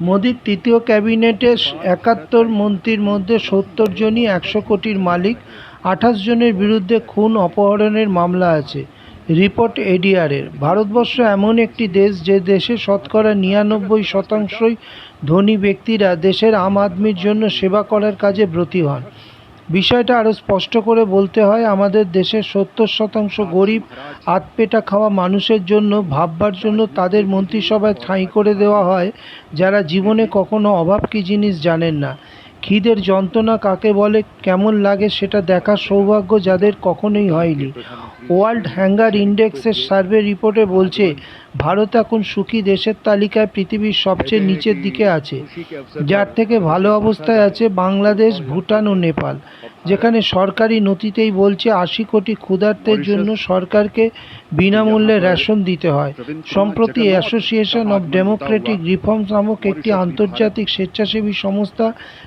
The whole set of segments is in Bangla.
মোদির তৃতীয় ক্যাবিনেটে একাত্তর মন্ত্রীর মধ্যে সত্তর জনই একশো কোটির মালিক, আঠাশ জনের বিরুদ্ধে খুন অপহরণের মামলা আছে, রিপোর্ট এডিআরের। ভারতবর্ষ এমন একটি দেশ যে দেশে শতকরা নিরানব্বই শতাংশই ধনী ব্যক্তিরা দেশের আম আদমির জন্য সেবা করার কাজে ব্রতী হন। বিষয়টা আরও স্পষ্ট করে বলতে হয়, আমাদের দেশের সত্তর শতাংশ গরিব আতপেটা খাওয়া মানুষের জন্য ভাববার জন্য তাদের মন্ত্রিসভায় ঠাঁই করে দেওয়া হয়, যারা জীবনে কখনো অভাব কি জিনিস জানেন না। খিদের যন্ত্রণা কাকে বলে, কেমন লাগে সেটা দেখার সৌভাগ্য যাদের কখনোই হয়নি। ওয়ার্ল্ড হ্যাঙ্গার ইন্ডেক্সের সার্ভে রিপোর্টে বলছে ভারত এখন সুখী দেশের তালিকায় পৃথিবীর সবচেয়ে নিচের দিকে আছে। যার থেকে ভালো অবস্থায় আছে বাংলাদেশ ভুটান ও নেপাল যেখানে সরকারি নথিতেই বলছে আশি কোটি ক্ষুধার্তের জন্য সরকারকে বিনামূল্যে রেশন দিতে হয়। সম্প্রতি অ্যাসোসিয়েশন অব ডেমোক্রেটিক রিফর্মস নামক একটি আন্তর্জাতিক স্বেচ্ছাসেবী সংস্থা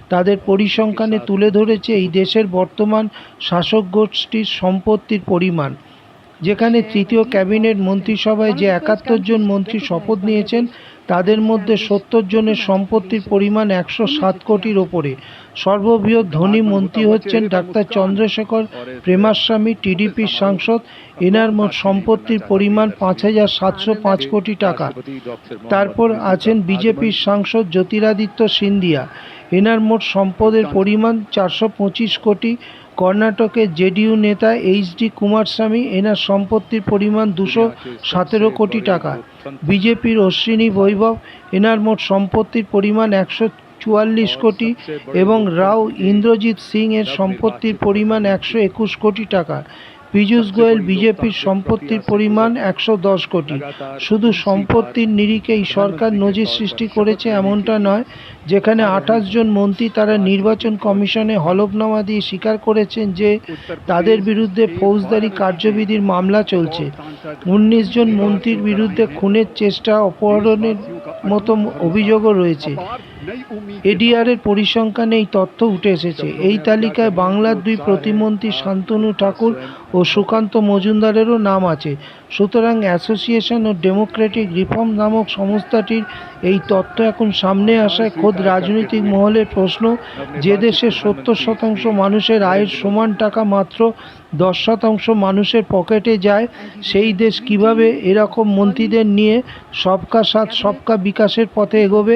তাদের পরিসংখ্যানে তুলে ধরেছে এই দেশের বর্তমান শাসক গোষ্ঠীর সম্পত্তির পরিমাণ। যেখানে তৃতীয় ক্যাবিনেট মন্ত্রিসভায় যে একাত্তর জন মন্ত্রী শপথ নিয়েছেন, তাদের মধ্যে সত্তর জনের সম্পত্তির পরিমাণ একশো সাত কোটির ওপরে। সর্ববৃহৎ ধনী মন্ত্রী হচ্ছেন ডাক্তার চন্দ্রশেখর প্রেমাস্বামী টিডিপির সাংসদ, এনার মোট সম্পত্তির পরিমাণ পাঁচ হাজার সাতশো পাঁচ কোটি টাকা। তারপর আছেন বিজেপির সাংসদ জ্যোতিরাদিত্য সিন্ধিয়া। এনার মোট সম্পদের পরিমাণ চারশো পঁচিশ কোটি কর্ণাটকের জেডিইউ নেতা এইচডি কুমারস্বামী এনার সম্পত্তির পরিমাণ দুশো সতেরো কোটি টাকা। বিজেপির অশ্বিনী বৈভব এনার মোট সম্পত্তির পরিমাণ একশো চুয়াল্লিশ কোটি এবং রাও ইন্দ্রজিৎ সিং এর সম্পত্তির পরিমাণ একশো একুশ কোটি টাকা। পীযূষ গোয়েল বিজেপির সম্পত্তির পরিমাণ একশো দশ কোটি। শুধু সম্পত্তির নিরিখেই সরকার নজির সৃষ্টি করেছে এমনটা নয় যেখানে আঠাশ জন মন্ত্রী তারা নির্বাচন কমিশনে হলফনামা দিয়ে স্বীকার করেছেন যে তাদের বিরুদ্ধে ফৌজদারি কার্যবিধির মামলা চলছে। উনিশ জন মন্ত্রীর বিরুদ্ধে খুনের চেষ্টা অপহরণের মতো অভিযোগও রয়েছে। এডিআরের পরিসংখ্যানে এই তথ্য উঠে এসেছে। এই তালিকায় বাংলার দুই প্রতিমন্ত্রী শান্তনু ঠাকুর ও সুকান্ত মজুমদারেরও নাম আছে। সুতরাং অ্যাসোসিয়েশন ও ডেমোক্রেটিক রিফর্ম নামক সংস্থাটির এই তথ্য এখন সামনে আসায় খোদ রাজনৈতিক মহলের প্রশ্ন যে দেশের সত্তর শতাংশ মানুষের আয়ের সমান টাকা মাত্র দশ শতাংশ মানুষের পকেটে যায়, সেই দেশ কীভাবে এরকম মন্ত্রীদের নিয়ে সবকা সাথ, সবকা বিকাশের পথে এগোবে?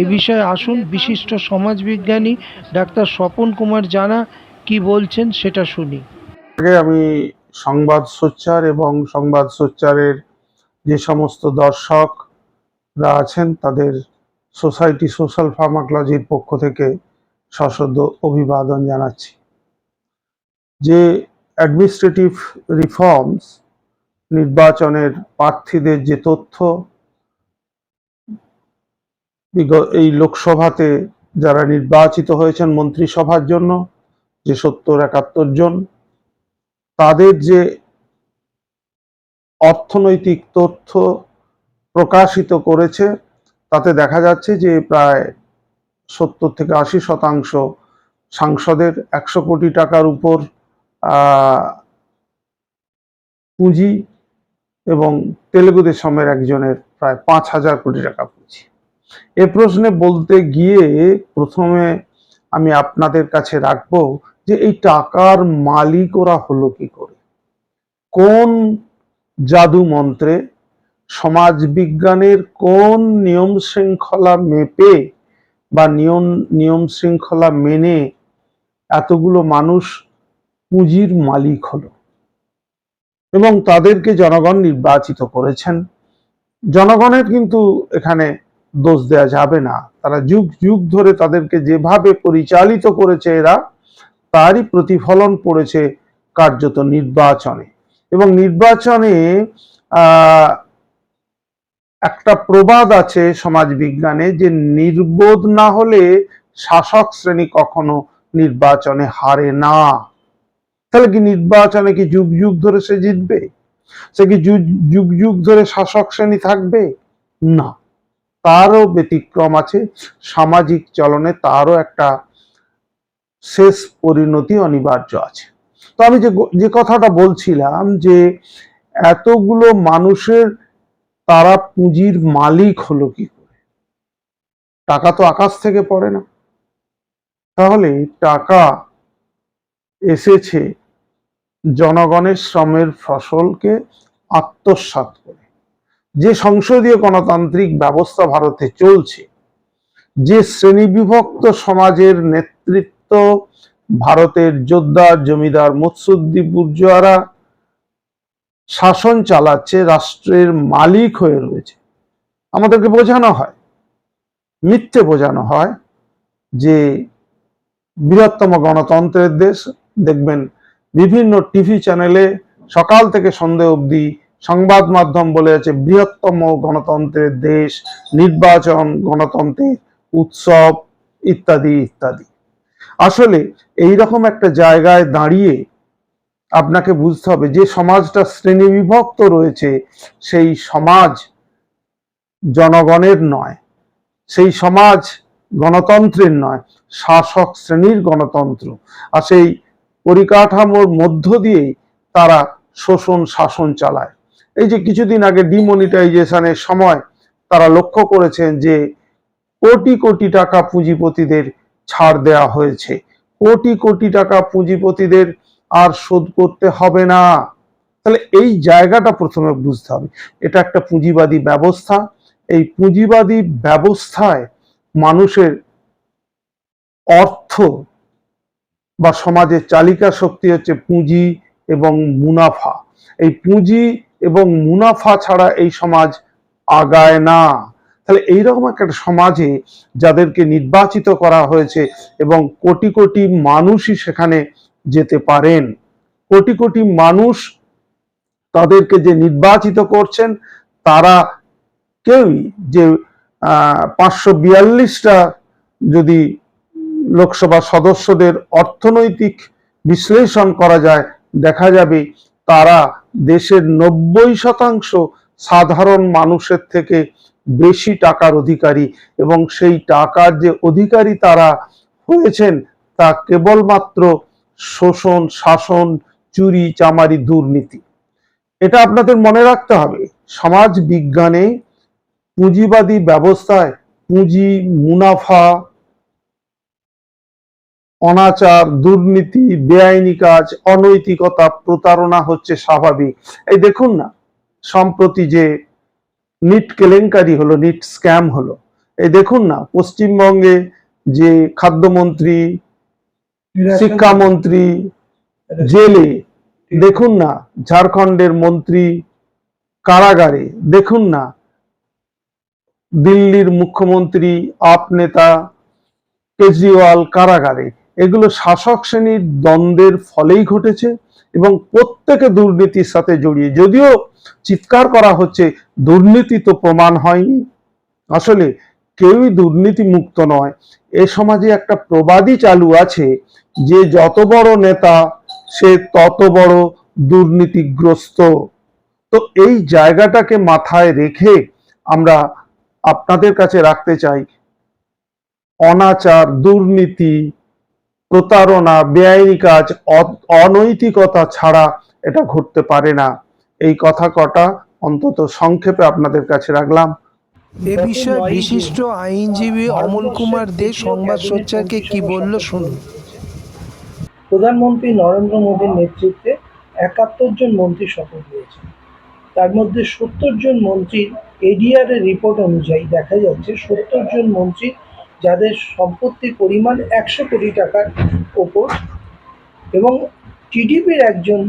এ বিষয়ে আসুন, বিশিষ্ট সমাজবিজ্ঞানী ডাক্তার স্বপন কুমার জানা কি বলছেন সেটা শুনি। আগে আমি সংবাদ সোচ্চার এবং সংবাদ সোচ্চারের যে সমস্ত দর্শকরা আছেন, তাদের সোসাইটি সোশ্যাল ফার্মাকলজির পক্ষ থেকে সশব্দ অভিবাদন জানাচ্ছি। যে অ্যাডমিনিস্ট্রেটিভ রিফর্মস নির্বাচনের প্রার্থীদের যে তথ্য এই লোকসভাতে যারা নির্বাচিত হয়েছেন মন্ত্রিসভার জন্য, যে সত্তর একাত্তর জন, তাদের যে অর্থনৈতিক তথ্য প্রকাশিত করেছে, তাতে দেখা যাচ্ছে যে প্রায় সত্তর থেকে আশি শতাংশ সাংসদের একশো কোটি টাকার উপর পুঁজি এবং তেলেগু দেশমের একজনের প্রায় পাঁচ হাজার কোটি টাকা পুঁজি। এ প্রশ্নে বলতে গিয়ে প্রথমে আমি আপনাদের কাছে রাখব যে এই টাকার মালিক ওরা হলো কি করে? কোন জাদু মন্ত্রে সমাজ বিজ্ঞানের কোন নিয়ম শৃঙ্খলা মেপে বা নিয়ম নিয়ম শৃঙ্খলা মেনে এতগুলো মানুষ পুঁজির মালিক হলো। এবং তাদেরকে জনগণ নির্বাচিত করেছেন। জনগণের কিন্তু এখানে দোষ দেওয়া যাবে না। তারা যুগ যুগ ধরে তাদেরকে যেভাবে পরিচালিত করেছে এরা, তারই প্রতিফলন পড়েছে কার্যত নির্বাচনে। এবং নির্বাচনে একটা প্রবাদ আছে সমাজ বিজ্ঞানে যে নির্বোধ না হলে শাসক শ্রেণি কখনো নির্বাচনে হারে না। তাহলে কি নির্বাচনে কি যুগ যুগ ধরে সে জিতবে? সে কি যুগ- যুগ ধরে শাসক শ্রেণি থাকবে? না। তারও ব্যতিক্রম আছে, সামাজিক চলনে তারও একটা শেষ পরিণতি অনিবার্য আছে। তো আমি যে যে কথাটা বলছিলাম যে এতগুলো মানুষের তারা পুঁজির মালিক হলো কি করে? টাকা তো আকাশ থেকে পড়ে না। তাহলে টাকা এসেছে জনগণের শ্রমের ফসলকে আত্মসাৎ করে। যে সংসদীয় গণতান্ত্রিক ব্যবস্থা ভারতে চলছে, যে শ্রেণীবিভক্ত সমাজের নেতৃত্ব ভারতের যোদ্ধা জমিদার মৎস্যদ্বী বুর্জোয়ারা শাসন চালাচ্ছে, রাষ্ট্রের মালিক হয়ে রয়েছে। আমাদেরকে বোঝানো হয়, মিথ্যে বোঝানো হয় যে বৃহত্তম গণতন্ত্রের দেশ, দেখবেন বিভিন্ন টিভি চ্যানেলে সকাল থেকে সন্ধে অবধি সংবাদ মাধ্যম বলে আছে বৃহত্তম গণতন্ত্রের দেশ, নির্বাচন গণতন্ত্রের উৎসব ইত্যাদি ইত্যাদি। আসলে এই রকম একটা জায়গায় দাঁড়িয়ে আপনাকে বুঝতে হবে যে সমাজটা শ্রেণীবিভক্ত রয়েছে, সেই সমাজ জনগণের নয়। সেই সমাজ গণতন্ত্রের নয়, শাসক শ্রেণির গণতন্ত্র। আর সেই পরিকাঠামোর মধ্য দিয়েই তারা শোষণ শাসন চালায়। এই যে কিছুদিন আগে ডিমনিটাইজেশনের সময় তারা লক্ষ্য করেছেন যে কোটি কোটি টাকা পুঁজিপতিদের ছাড় দেওয়া হয়েছে। কোটি কোটি টাকা পুঁজিপতিদের আর শোধ করতে হবে না। তাহলে এই জায়গাটা প্রথমে বুঝতে হবে। এটা একটা পুঁজিবাদী ব্যবস্থা। এই পুঁজিবাদী ব্যবস্থায় মানুষের অর্থ বা সমাজের চালিকা শক্তি হচ্ছে পুঁজি এবং মুনাফা। এই পুঁজি এবং মুনাফা ছাড়া এই সমাজ আগায় না। তাহলে এইরকম একটা সমাজে যাদেরকে নির্বাচিত করা হয়েছে এবং কোটি কোটি মানুষই সেখানে যেতে পারেন, কোটি কোটি মানুষ তাদেরকে যে নির্বাচিত করছেন, তারা কেউই যে পাঁচশো বিয়াল্লিশটা যদি লোকসভা সদস্যদের অর্থনৈতিক বিশ্লেষণ করা যায়, দেখা যাবে তারা দেশের নব্বই শতাংশ সাধারণ মানুষের থেকে বেশি টাকার অধিকারী এবং সেই টাকার যে অধিকারী তারা হয়েছেন তা কেবলমাত্র শোষণ, শাসন, চুরি, চামারি, দুর্নীতি। এটা আপনাদের মনে রাখতে হবে। সমাজ বিজ্ঞানে পুঁজিবাদী ব্যবস্থায় পুঁজি মুনাফা অনাচার দুর্নীতি বেআইনি কাজ অনৈতিকতা প্রতারণা হচ্ছে স্বাভাবিক। এই দেখুন না সম্প্রতি যে নিট কেলেঙ্কারি হলো নিট স্ক্যাম হলো এই দেখুন না পশ্চিমবঙ্গে যে খাদ্যমন্ত্রী শিক্ষামন্ত্রী জেলে দেখুন না ঝাড়খণ্ডের মন্ত্রী কারাগারে দেখুন না দিল্লির মুখ্যমন্ত্রী আপ নেতা কেজরিওয়াল কারাগারে এগুলো শাসক শ্রেণির দ্বন্দ্বের ফলেই ঘটেছে এবং প্রত্যেকে দুর্নীতির সাথে জড়িয়ে, যদিও চিৎকার করা হচ্ছে, দুর্নীতি তো প্রমাণ হয়নি। আসলে কেউই দুর্নীতি মুক্ত নয়। এ সমাজে একটা প্রবাদই চালু আছে যে যত বড় নেতা, সে তত বড় দুর্নীতিগ্রস্ত। তো এই জায়গাটাকে মাথায় রেখে আমরা আপনাদের কাছে রাখতে চাই, অনাচার, দুর্নীতি প্রতারণা বেআইনি কাজ অনৈতিকতা ছাড়া এটা ঘটতে পারে না। এই কথা কটা অন্তত সংক্ষেপে আপনাদের কাছে রাখলাম। এ বিষয়ে বিশিষ্ট আইনজীবী অমল কুমার দে সংবাদ সোচ্চারকে কি বলল শুনুন। প্রধানমন্ত্রী নরেন্দ্র মোদীর নেতৃত্বে একাত্তর জন মন্ত্রী শপথ নিয়েছেন। তার মধ্যে সত্তর জন মন্ত্রীর এডিআর এর রিপোর্ট অনুযায়ী দেখা যাচ্ছে সত্তর জন মন্ত্রী যাদের সম্পত্তির পরিমাণ একশো কোটি টাকার ওপর এবং টিডিপির একজন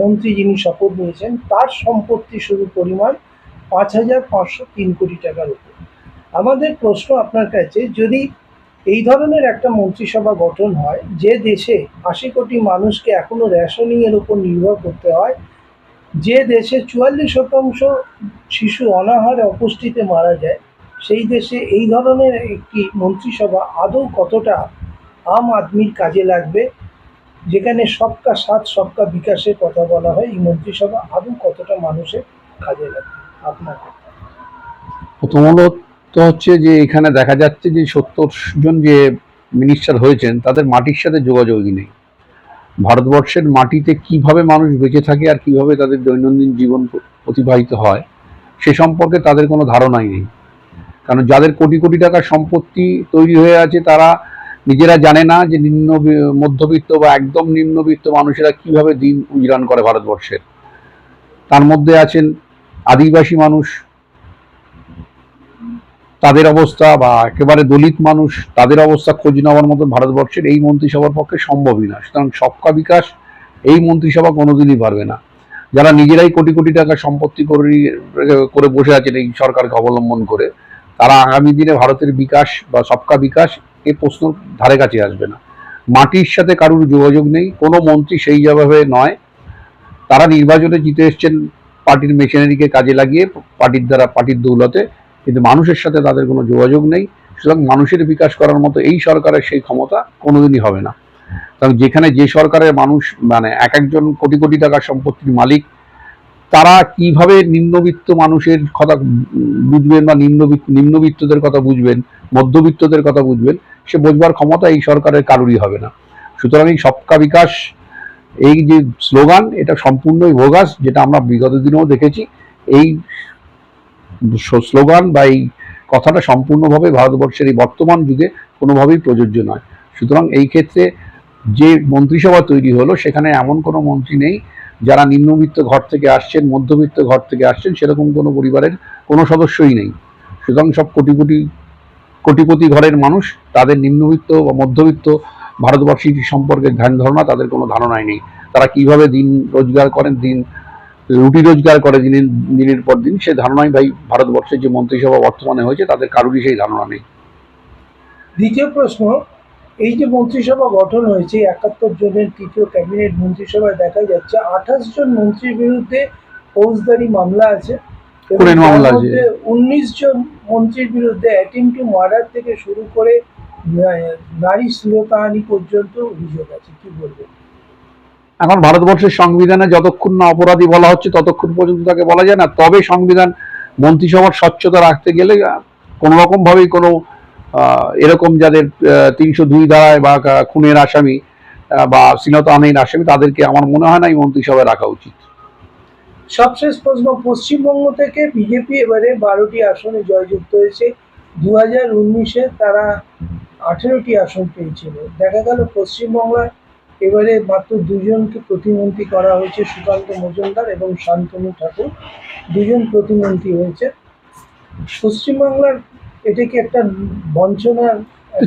মন্ত্রী যিনি শপথ নিয়েছেন, তার সম্পত্তি শুধু পরিমাণ পাঁচ হাজার পাঁচশো তিন কোটি টাকার উপর আমাদের প্রশ্ন আপনার কাছে, যদি এই ধরনের একটা মন্ত্রিসভা গঠন হয়, যে দেশে আশি কোটি মানুষকে এখনও রেশনিং এর উপর নির্ভর করতে হয়, যে দেশে চুয়াল্লিশ শতাংশ শিশু অনাহারে অপুষ্টিতে মারা যায় সেই দেশে এই ধরনের একটি মন্ত্রিসভা আদৌ কতটা আম আদমির কাজে লাগবে? যেখানে সবকা সাথ, সবকা বিকাশের কথা বলা হয়, এই মন্ত্রিসভা আদৌ কতটা মানুষের কাজে লাগবে? আপনার প্রথমত হচ্ছে যে এখানে দেখা যাচ্ছে যে সত্তর জন যে মিনিস্টার হয়েছেন, তাদের মাটির সাথে যোগাযোগই নেই। ভারতবর্ষের মাটিতে কীভাবে মানুষ বেঁচে থাকে আর কীভাবে তাদের দৈনন্দিন জীবন অতিবাহিত হয়, সে সম্পর্কে তাদের কোনো ধারণাই নেই। কারণ যাদের কোটি কোটি টাকার সম্পত্তি তৈরি হয়ে আছে, তারা নিজেরা জানে না যে নিম্ন মধ্যবিত্ত বা একদম নিম্নবিত্ত মানুষেরা কীভাবে দিন গুজরান করে ভারতবর্ষের। তার মধ্যে আছেন আদিবাসী মানুষ, তাদের অবস্থা বা একেবারে দলিত মানুষ, তাদের অবস্থা খোঁজ নেওয়ার মতো ভারতবর্ষের এই মন্ত্রিসভার পক্ষে সম্ভবই না। সুতরাং সবকা বিকাশ এই মন্ত্রিসভা কোনোদিনই পারবে না। যারা নিজেরাই কোটি কোটি টাকা সম্পত্তি করে করে বসে আছেন এই সরকারকে অবলম্বন করে তারা আগামী দিনে ভারতের বিকাশ বা সবকা বিকাশ এ প্রশ্ন ধারে কাছে আসবে না। মাটির সাথে কারুর যোগাযোগ নেই, কোনো মন্ত্রী সেই ভাবে নয়। তারা নির্বাচনে জিতে এসছেন পার্টির মেশিনারিকে কাজে লাগিয়ে, পার্টির দ্বারা, পার্টির দৌলতে, কিন্তু মানুষের সাথে তাদের কোনো যোগাযোগ নেই। সুতরাং মানুষের বিকাশ করার মতো এই সরকারের সেই ক্ষমতা কোনোদিনই হবে না। কারণ যেখানে যে সরকারের মানুষ মানে এক একজন কোটি কোটি টাকার সম্পত্তির মালিক তারা কীভাবে নিম্নবিত্ত মানুষের কথা বুঝবেন বা নিম্নবিত্ত নিম্নবিত্তদের কথা বুঝবেন, মধ্যবিত্তদের কথা বুঝবেন, সে বোঝবার ক্ষমতা এই সরকারের কারুরই হবে না। সুতরাং এই সবকা বিকাশ, এই যে স্লোগান, এটা সম্পূর্ণই ভোগাস যেটা আমরা বিগত দিনেও দেখেছি। এই স্লোগান বা এই কথাটা সম্পূর্ণভাবে ভারতবর্ষের এই বর্তমান যুগে কোনোভাবেই প্রযোজ্য নয়। সুতরাং এই ক্ষেত্রে যে মন্ত্রিসভা তৈরি হলো, সেখানে এমন কোনো মন্ত্রী নেই যারা নিম্নবিত্ত ঘর থেকে আসছেন, মধ্যবিত্ত ঘর থেকে আসছেন, সেরকম কোনো পরিবারের কোনো সদস্যই নেই। সুতরাং সব কোটি কোটি কোটিপতি ঘরের মানুষ, তাদের নিম্নবিত্ত বা মধ্যবিত্ত ভারতবর্ষী সম্পর্কে ধ্যান ধারণা তাদের কোনো ধারণাই নেই। তারা কীভাবে দিন রোজগার করেন, দিন রুটি রোজগার করে দিনের দিনের পর দিন, সে ধারণাই ভাই ভারতবর্ষের যে মন্ত্রিসভা বর্তমানে হয়েছে, তাদের কারোরই সেই ধারণা নেই। দ্বিতীয় প্রশ্ন এই যে মন্ত্রিসভা গঠন হয়েছে একাত্তর জনের তৃতীয় ক্যাবিনেট মন্ত্রিসভায় দেখা যাচ্ছে আঠাশ জন মন্ত্রীর বিরুদ্ধে ফৌজদারি মামলা আছে উনিশ জন মন্ত্রীর বিরুদ্ধে অ্যাটেম্প টু মার্ডার থেকে শুরু করে নারী শ্লীলতাহানি পর্যন্ত অভিযোগ আছে। কি বলবেন? এখন ভারতবর্ষের সংবিধানে যতক্ষণ না অপরাধী বলা হচ্ছে ততক্ষণ পর্যন্ত তাকে বলা যায় না। তবে সংবিধান মন্ত্রিসভার স্বচ্ছতা রাখতে গেলে কোনো রকম ভাবেই কোনো এরকম যাদের তিনশো দুই ধারায় বা খুনের আসামি বা শ্লীলতাহানির আসামি, তাদেরকে আমার মনে হয় না এই মন্ত্রিসভায় রাখা উচিত। সবশেষ প্রশ্ন, পশ্চিমবঙ্গ থেকে বিজেপি এবারে বারোটি আসনে জয়যুক্ত হয়েছে। দু হাজার উনিশে তারা আঠেরোটি আসন পেয়েছিল। দেখা গেল পশ্চিমবাংলায় এবারে মাত্র দুজনকে প্রতিমন্ত্রী করা হয়েছে সুকান্ত মজুমদার এবং শান্তনু ঠাকুর। দুজন প্রতিমন্ত্রী হয়েছে। পশ্চিমবাংলার একটা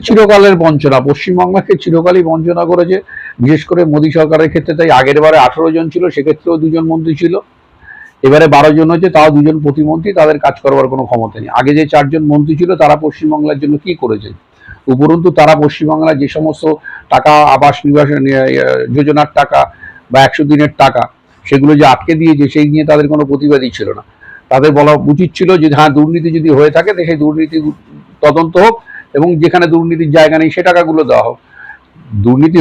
চিরকালের বঞ্চনা। পশ্চিমবাংলাকে চিরকালই বঞ্চনা করেছে। বিশেষ করে মোদী সরকারের ক্ষেত্রে তাই আগের বারে আঠারো জন ছিল সেক্ষেত্রেও দুজন মন্ত্রী ছিল। এবারে বারো জন হয়েছে তাও দুজন প্রতিমন্ত্রী তাদের কাজ করবার কোনো ক্ষমতা নেই। আগে যে চারজন মন্ত্রী ছিল তারা পশ্চিমবাংলার জন্য কি করেছে? উপরন্তু তারা পশ্চিমবাংলায় যে সমস্ত টাকা আবাস এ, যোজনার টাকা বা একশো দিনের টাকা সেগুলো যে আটকে দিয়েছে সেই নিয়ে তাদের কোনো প্রতিবাদই ছিল না। তাদের বলা উচিত ছিল যে হ্যাঁ দুর্নীতি যদি হয়ে থাকে দেখে দুর্নীতি তদন্ত হোক এবং যেখানে দুর্নীতির জায়গা নেই সে টাকাগুলো দেওয়া হোক। দুর্নীতি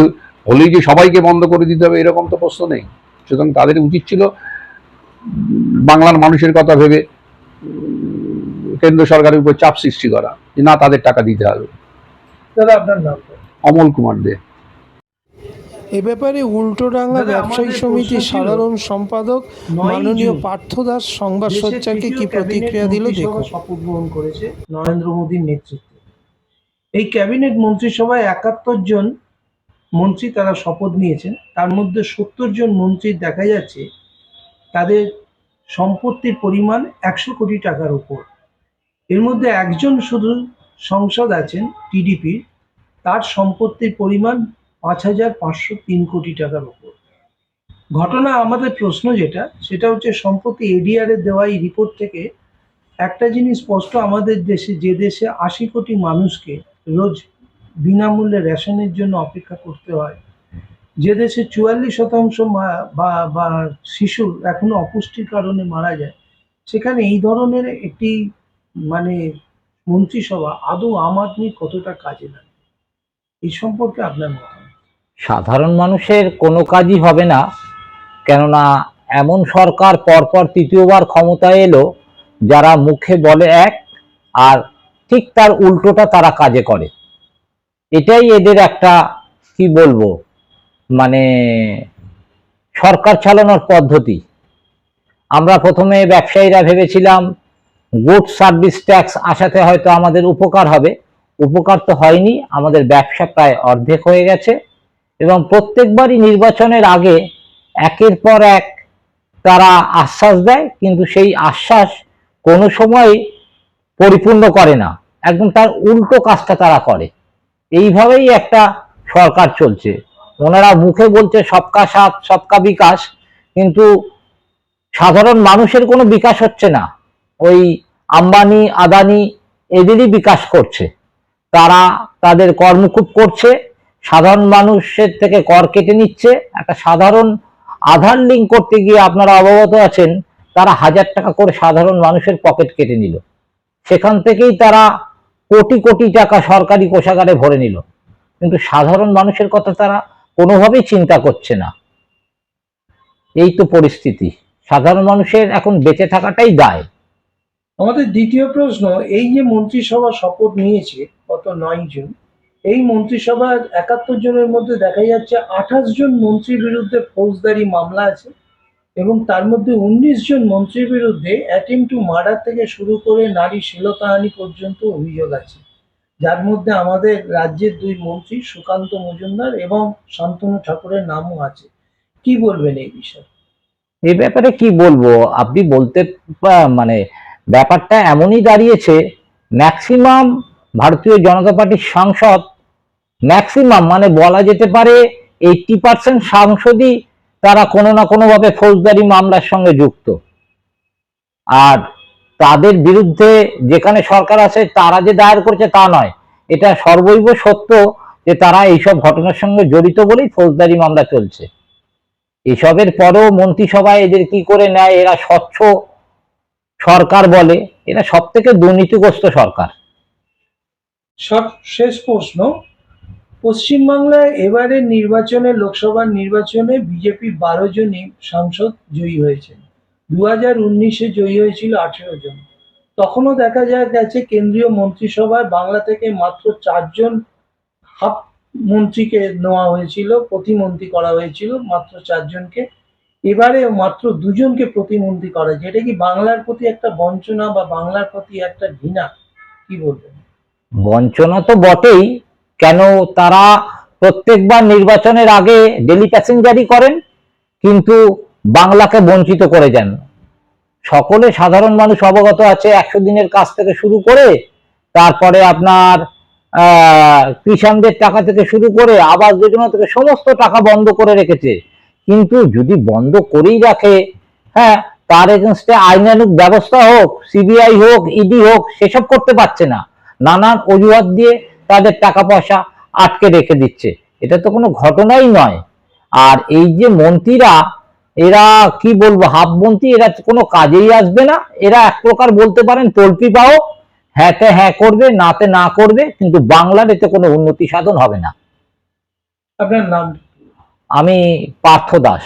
হলেই যে সবাইকে বন্ধ করে দিতে হবে এরকম তো প্রশ্ন নেই। সুতরাং তাদের উচিত ছিল বাংলার মানুষের কথা ভেবে কেন্দ্র সরকারের উপর চাপ সৃষ্টি করা যে না তাদের টাকা দিতে হবে। দাদা আপনার নাম? অমল কুমার দে। এ ব্যাপারে উল্টোডাঙ্গা ব্যবসায়ী সমিতির সাধারণ সম্পাদক মাননীয় পার্থ দাস সংবাদ সজ্জাকে কি প্রতিক্রিয়া দিল দেখুন। শপথ গ্রহণ করেছে নরেন্দ্র মোদীর নেতৃত্বে। এই ক্যাবিনেট মন্ত্রিসভায় একাত্তর জন মন্ত্রী তারা শপথ নিয়েছেন। তার মধ্যে সত্তর জন মন্ত্রীর দেখা যাচ্ছে তাদের সম্পত্তির পরিমাণ একশো কোটি টাকার উপর। এর মধ্যে একজন শুধু সংসদ আছেন টিডিপির। তার সম্পত্তির পরিমাণ পাঁচ হাজার পাঁচশো তিন কোটি টাকার উপর ঘটনা, আমাদের প্রশ্ন যেটা, সেটা হচ্ছে সম্প্রতি এডিআর এর দেওয়া এই রিপোর্ট থেকে একটা জিনিস স্পষ্ট আমাদের দেশে, যে দেশে আশি কোটি মানুষকে রোজ বিনামূল্যে রেশনের জন্য অপেক্ষা করতে হয়, যে দেশে চুয়াল্লিশ শতাংশ বা বা শিশু এখনও অপুষ্টির কারণে মারা যায়, সেখানে এই ধরনের একটি মানে মন্ত্রিসভা আদৌ আম আদমি কতটা কাজে লাগে এই সম্পর্কে আপনার মতামত। সাধারণ মানুষের কোনো কাজই হবে না। কেননা এমন সরকার পরপর তৃতীয়বার ক্ষমতায় এলো, যারা মুখে বলে এক, আর ঠিক তার উল্টোটা তারা কাজে করে। এটাই এদের একটা, কি বলব মানে সরকার চালানোর পদ্ধতি। আমরা প্রথমে ব্যবসায়ীরা ভেবেছিলাম গুড সার্ভিস ট্যাক্স আসাতে হয়তো আমাদের উপকার হবে। উপকার তো হয়নি, আমাদের ব্যবসা প্রায় অর্ধেক হয়ে গেছে। এবং প্রত্যেকবারই নির্বাচনের আগে একের পর এক তারা আশ্বাস দেয়, কিন্তু সেই আশ্বাস কোনো সময় পরিপূর্ণ করে না। একদম তার উল্টো কাজটা তারা করে। এইভাবেই একটা সরকার চলছে। ওনারা মুখে বলছে, সবকা সাথ, সবকা বিকাশ। কিন্তু সাধারণ মানুষের কোনো বিকাশ হচ্ছে না। ওই আম্বানি, আদানি এদেরই বিকাশ করছে। তারা তাদের কর্মকূপ করছে। সাধারণ মানুষের থেকে কর কেটে নিচ্ছে, একটা সাধারণ আধার লিঙ্ক করতে গিয়ে আপনারা অবগত আছেন, তারা হাজার টাকা করে সাধারণ মানুষের পকেট কেটে নিল। সেখান থেকেই তারা কোটি কোটি টাকা সরকারি কোষাগারে ভরে নিল। কিন্তু সাধারণ মানুষের কথা তারা কোনোভাবেই চিন্তা করছে না। এই তো পরিস্থিতি। সাধারণ মানুষের এখন বেঁচে থাকাটাই দায়। আমাদের দ্বিতীয় প্রশ্ন, এই যে মন্ত্রিসভা শপথ নিয়েছে গত নয় জুন এই মন্ত্রিসভার একাত্তর জনের মধ্যে দেখা যাচ্ছে আঠাশ জন মন্ত্রীর বিরুদ্ধে ফৌজদারি মামলা আছে এবং তার মধ্যে উনিশ জন মন্ত্রীর বিরুদ্ধে অ্যাটেম্প টু মার্ডার থেকে শুরু করে নারী শ্লীলতাহানি পর্যন্ত অভিযোগ আছে। যার মধ্যে আমাদের রাজ্যের দুই মন্ত্রী, সুকান্ত মজুমদার এবং শান্তনু ঠাকুরের নামও আছে। কি বলবেন এই বিষয়ে? এ ব্যাপারে কি বলব? আপনি বলতে মানে ব্যাপারটা এমনই দাঁড়িয়েছে ম্যাক্সিমাম ভারতীয় জনতা পার্টির সাংসদ ম্যাক্সিমাম মানে বলা যেতে পারে এইটটি পার্সেন্ট সাংসদই তারা কোনো না কোনোভাবে ফৌজদারি মামলার সঙ্গে যুক্ত। আর তাদের বিরুদ্ধে যেখানে সরকার আছে তারা যে দায়ের করছে তা নয়। এটা সর্বৈব সত্য যে তারা এইসব ঘটনার সঙ্গে জড়িত বলেই ফৌজদারি মামলা চলছে। এসবের পরেও মন্ত্রিসভায় এদের কি করে নেয় এরা স্বচ্ছ সরকার বলে, এরা সব থেকে দুর্নীতিগ্রস্ত সরকার। শেষ প্রশ্ন। পশ্চিমবাংলায় এবারের নির্বাচনে লোকসভার নির্বাচনে বিজেপি বারো জনই সাংসদ জয়ী হয়েছেন। দু হাজার উনিশে জয়ী হয়েছিল আঠেরো জন। তখনও দেখা যায় গেছে, কেন্দ্রীয় মন্ত্রিসভায় বাংলা থেকে মাত্র চারজন হাফ মন্ত্রীকে নেওয়া হয়েছিল, প্রতিমন্ত্রী করা হয়েছিল মাত্র চারজনকে এবারে মাত্র দুজনকে প্রতিমন্ত্রী করা যেটা কি বাংলার প্রতি একটা বঞ্চনা বা বাংলার প্রতি একটা ঘৃণা? কি বলবেন? বঞ্চনা তো বটেই কেন তারা প্রত্যেকবার নির্বাচনের আগে ডেলি প্যাসেঞ্জারই করেন কিন্তু বাংলাকে বঞ্চিত করে যান সকলে সাধারণ মানুষ অবগত আছে একশো দিনের কাজ থেকে শুরু করে তারপরে আপনার আহ, টাকা থেকে শুরু করে আবাস যোজনা থেকে সমস্ত টাকা বন্ধ করে রেখেছে। কিন্তু যদি বন্ধ করেই রাখে হ্যাঁ তার এগেনস্টে আইনানুক ব্যবস্থা হোক সিবিআই হোক ইডি হোক সেসব করতে পারছে না। নানান অজুহাত দিয়ে তাদের টাকা পয়সা আটকে রেখে দিচ্ছে। এটা তো কোনো ঘটনাই নয়। আর এই যে মন্ত্রীরা এরা কি বলব হাফ মন্ত্রী এরা কোনো কাজেই আসবে না। এরা এক প্রকার বলতে পারেন তল্পি পাও হ্যাঁতে হ্যাঁ করবে নাতে না করবে কিন্তু বাংলার এতে কোনো উন্নতি সাধন হবে না। আপনার নাম? আমি পার্থ দাস।